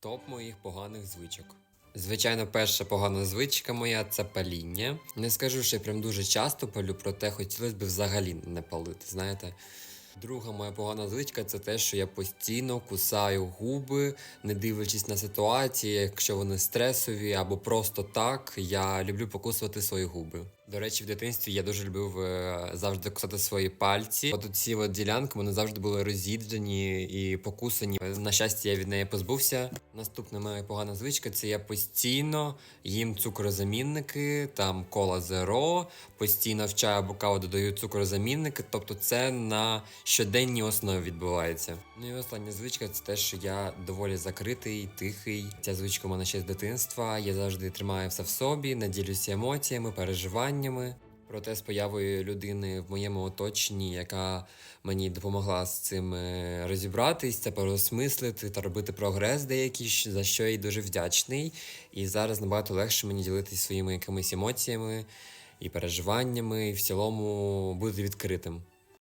Топ моїх поганих звичок. Звичайно, перша погана звичка моя це паління. Не скажу, що я прям дуже часто палю, проте хотілося б взагалі не палити, знаєте. Друга моя погана звичка це те, що я постійно кусаю губи, не дивлячись на ситуації, якщо вони стресові або просто так. Я люблю покусувати свої губи. До речі, в дитинстві я дуже любив е, завжди кусати свої пальці. От ці от ділянки вони завжди були роз'їджені і покусані. На щастя, я від неї позбувся. Наступна моя погана звичка це я постійно їм цукрозамінники, там кола зеро, постійно в чай або каву додаю цукрозамінники. Тобто це на щоденній основі відбувається. Ну і остання звичка це те, що я доволі закритий, тихий. Ця звичка у мене ще з дитинства. Я завжди тримаю все в собі, не ділюся емоціями, переживаннями. Проте з появою людини в моєму оточенні, яка мені допомогла з цим е, розібратись, це переосмислити та робити прогрес деякий, за що я їй дуже вдячний. І зараз набагато легше мені ділитися своїми якимись емоціями і переживаннями, і в цілому бути відкритим.